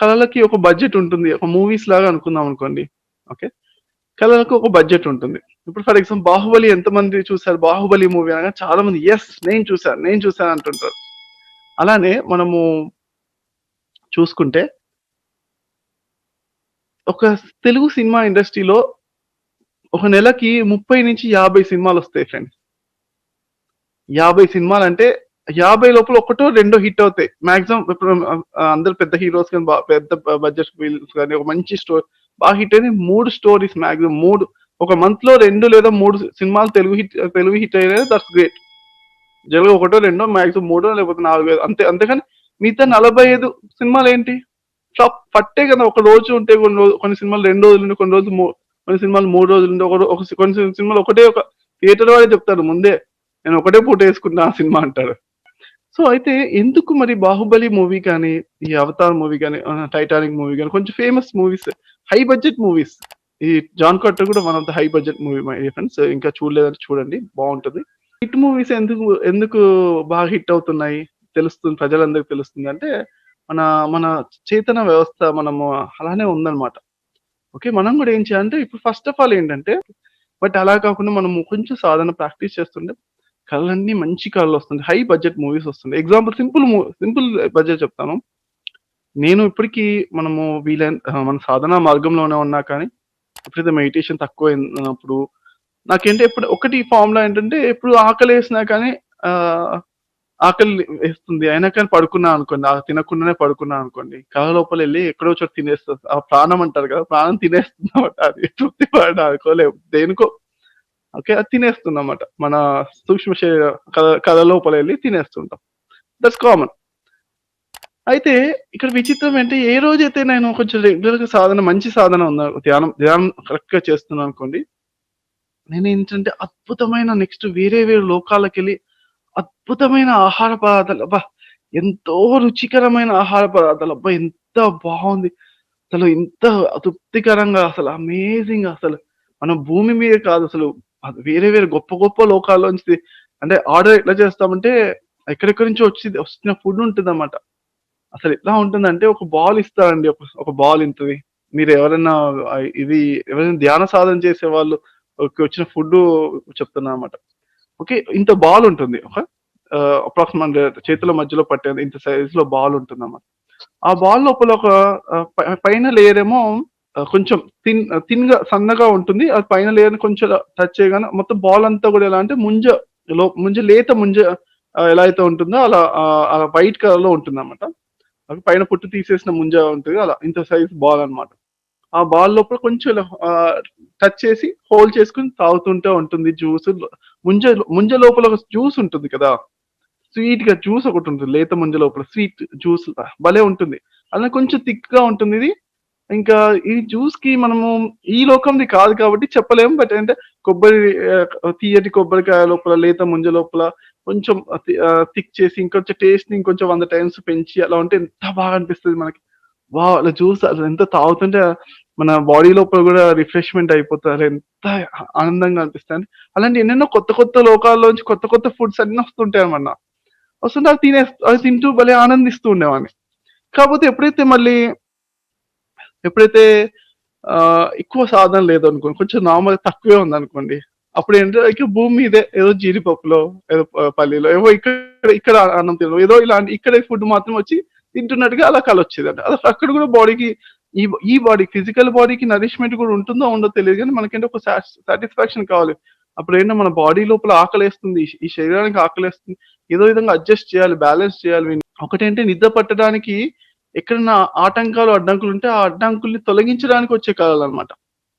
కళలకి ఒక బడ్జెట్ ఉంటుంది. ఒక మూవీస్ లాగా అనుకుందాం అనుకోండి. ఓకే. కళలకు ఒక బడ్జెట్ ఉంటుంది. ఇప్పుడు ఫర్ ఎగ్జాంపుల్ 'బాహుబలి' ఎంతమంది చూసారు? 'బాహుబలి' మూవీ అనగా చాలా మంది యెస్ నేను చూసాను, నేను చూసాను అంటుంటారు. అలానే మనము చూసుకుంటే ఒక తెలుగు సినిమా ఇండస్ట్రీలో ఒక నెలకి ముప్పై నుంచి యాభై సినిమాలు వస్తాయి ఫ్రెండ్స్. యాభై సినిమాలు అంటే 50 లోపల ఒకటో, రెండో హిట్ అవుతాయి. మాక్సిమం అందరు పెద్ద హీరోస్ కానీ పెద్ద బడ్జెట్ ఫీల్స్ కానీ ఒక మంచి స్టోరీ బాగా హిట్ అయినయి 3 స్టోరీస్ మాక్సిమం మూడు ఒక మంత్లో రెండు లేదా మూడు సినిమాలు తెలుగు హిట్ తెలుగు హిట్ అయినాయి దట్స్ గ్రేట్. జనరల్‌గా ఒకటో, రెండో మాక్సిమం మూడో లేకపోతే 4 అంతే. అంతేకాని మిగతా నలభై ఐదు సినిమాలు ఏంటి ఫ్లాప్ పట్టే కదా! ఒక రోజు ఉంటే కొన్ని రోజు కొన్ని సినిమాలు రెండు రోజులు ఉండే కొన్ని రోజులు కొన్ని సినిమాలు 3 రోజులుండి, ఒక ఒక కొన్ని సినిమాలు ఒకటే ఒక థియేటర్ వాడే చెప్తాడు ముందే. నేను ఒకటే పూట వేసుకుంటా ఆ సినిమా అంటారు సో, అయితే ఎందుకు మరి 'బాహుబలి' మూవీ కానీ, ఈ 'అవతార్' మూవీ కానీ 'టైటానిక్' మూవీ కానీ కొంచెం famous movies. High budget movies. ఈ 'జాన్ కార్టర్' కూడా one of the high budget movie my friends. ఇంకా చూడలేదంటే చూడండి బాగుంటుంది హిట్ మూవీస్ ఎందుకు ఎందుకు బాగా హిట్ అవుతున్నాయి? తెలుస్తుంది ప్రజలందరికీ తెలుస్తుంది అంటే, మన మన చేతన వ్యవస్థ మనము అలానే ఉందన్నమాట. ఓకే. మనం కూడా ఏం చేయాలంటే ఇప్పుడు ఫస్ట్ ఆఫ్ ఆల్ ఏంటంటే, బట్ అలా కాకుండా మనము కొంచెం సాధన ప్రాక్టీస్ చేస్తుంటే కళ్ళన్నీ మంచి కళలొస్తుంటాయి. హై బడ్జెట్ మూవీస్ వస్తుంది ఎగ్జాంపుల్ సింపుల్ సింపుల్ బడ్జెట్ చెప్తాను. నేను ఇప్పటికీ మనము వీలైన మన సాధన మార్గంలోనే ఉన్నా కానీ, ఎప్పుడైతే మెడిటేషన్ తక్కువ అయినప్పుడు నాకేంటి ఎప్పుడు ఒకటి ఫార్ములా ఏంటంటే, ఎప్పుడు ఆకలేసినా కానీ ఆకలి వేస్తుంది. అయినా కానీ పడుకున్నా అనుకోండి, ఆ తినకుండానే పడుకున్నా అనుకోండి, కళ లోపలెళ్ళి ఎక్కడో చోట తినేస్తుంది ఆ ప్రాణం అంటారు కదా! ప్రాణం తినేస్తుంది అది. తృప్తి పడడానికో లేకపోతే దేనికో ఓకే. అది తినేస్తుందన్నమాట. మన సూక్ష్మ శరీర కళ కళ లోపలెళ్ళి తినేస్తుంటాం. That's common. అయితే ఇక్కడ విచిత్రం ఏంటి, ఏ రోజైతే నేను కొంచెం రెగ్యులర్గా సాధన మంచి సాధన ఉందా ధ్యానం ధ్యానం కరెక్ట్గా చేస్తున్నాను అనుకోండి నేను ఏంటంటే అద్భుతమైన నెక్స్ట్ వేరే వేరే లోకాలకెళ్ళి అద్భుతమైన ఆహార పదార్థాలు అబ్బా! ఎంతో రుచికరమైన ఆహార పదార్థాలు. అబ్బా! ఎంత బాగుంది అసలు ఇంత తృప్తికరంగా అసలు అమేజింగ్ అసలు. మన భూమి మీద కాదు అసలు వేరే వేరే గొప్ప గొప్ప లోకాల్లోంచి అంటే ఆర్డర్ ఎట్లా చేస్తామంటే, ఎక్కడెక్కడి నుంచో వచ్చి వస్తున్న ఫుడ్ ఉంటదన్నమాట. అసలు ఎట్లా ఉంటుందంటే ఒక బాల్ ఇస్తారండి. ఒక ఒక బాల్ ఇంతది. మీరు ఎవరైనా ఇది ఎవరైనా ధ్యాన సాధన చేసే వాళ్ళు వచ్చిన ఫుడ్ చెప్తున్నా అనమాట ఓకే. ఇంత బాల్ ఉంటుంది. ఒక అప్రాక్సిమేట్ చేతుల మధ్యలో పట్టేది ఇంత సైజ్‌లో బాల్ ఉంటుందన్నమాట. ఆ బాల్ లోపల ఒక పైన లేయర్ ఏమో కొంచెం థిన్గా సన్నగా ఉంటుంది. అది పైన లేయర్‌ని కొంచెం టచ్ చేయగానే మొత్తం బాల్ అంతా కూడా ఎలా అంటే ముంజ లో ముంజ లేత ముంజ ఎలా అయితే ఉంటుందో అలా వైట్ కలర్లో ఉంటుంది ఉంటుందన్నమాట. అది పైన పొట్టు తీసేసిన ముంజ ఉంటుంది అలా ఇంత సైజ్ బాల్ అన్నమాట. ఆ బాల్ లోపల కొంచెం టచ్ చేసి హోల్డ్ చేసుకొని తాగుతుంటే ఉంటుంది జ్యూస్. ముంజ ముంజ లోపల ఒక జ్యూస్ ఉంటుంది కదా! స్వీట్గా జ్యూస్ ఒకటి ఉంటుంది లేత ముంజ లోపల స్వీట్ జ్యూస్ భలే ఉంటుంది. అలా కొంచెం థిక్‌గా ఉంటుంది ఇది. ఇంకా ఈ జ్యూస్కి మనము ఈ లోకంది కాదు కాబట్టి చెప్పలేము. బట్ అంటే కొబ్బరి తీయటి కొబ్బరికాయ లోపల లేత ముంజ లోపల కొంచెం థిక్ చేసి ఇంకొంచెం టేస్ట్ని ఇంకొంచెం వంద టైమ్స్ పెంచి అలా ఉంటే ఎంత బాగా అనిపిస్తుంది మనకి. వావ్! అలా జ్యూస్ అసలు ఎంత తాగుతుంటే మన బాడీ లోపల కూడా రిఫ్రెష్‌మెంట్ అయిపోతారు. ఎంత ఆనందంగా అనిపిస్తుంది అలాంటి ఎన్నెన్నో కొత్త కొత్త లోకాల్లోంచి కొత్త కొత్త ఫుడ్స్ అన్ని వస్తుంటాయి అన్న వస్తుంటే అవి తినే అవి తింటూ భలే ఆనందిస్తూ ఉండేవాడిని. కాకపోతే ఎప్పుడైతే మళ్ళీ ఎప్పుడైతే ఎక్కువ సాధన లేదనుకోండి, కొంచెం నార్మల్ తక్కువే ఉందనుకోండి, అప్పుడేంటంటే ఇక భూమి మీదే ఏదో జీడిపప్పులో, ఏదో పల్లీలో ఏవో ఇక్కడ ఇక్కడ అన్నం తినడం ఏదో ఇలాంటి ఇక్కడే ఫుడ్ మాత్రం వచ్చి తింటున్నట్టుగా అలా కలొచ్చేదంట. అసలు అక్కడ కూడా బాడీకి ఈ ఈ బాడీ ఫిజికల్ బాడీకి నరిష్‌మెంట్ కూడా ఉంటుందో ఉండదో తెలియదు కానీ మనకేంటో ఒక సాటిస్ఫాక్షన్ కావాలి. అప్పుడేంటో మన బాడీ లోపల ఆకలేస్తుంది. ఈ శరీరానికి ఆకలేస్తుంది. ఏదో విధంగా అడ్జస్ట్ చేయాలి, బ్యాలెన్స్ చేయాలి ఒకటేంటే ఒకటేంటి నిద్ర పట్టడానికి ఎక్కడన్నా ఆటంకాలు, అడ్డంకులు ఉంటే ఆ అడ్డంకుల్ని తొలగించడానికి వచ్చే కళలన్నమాట.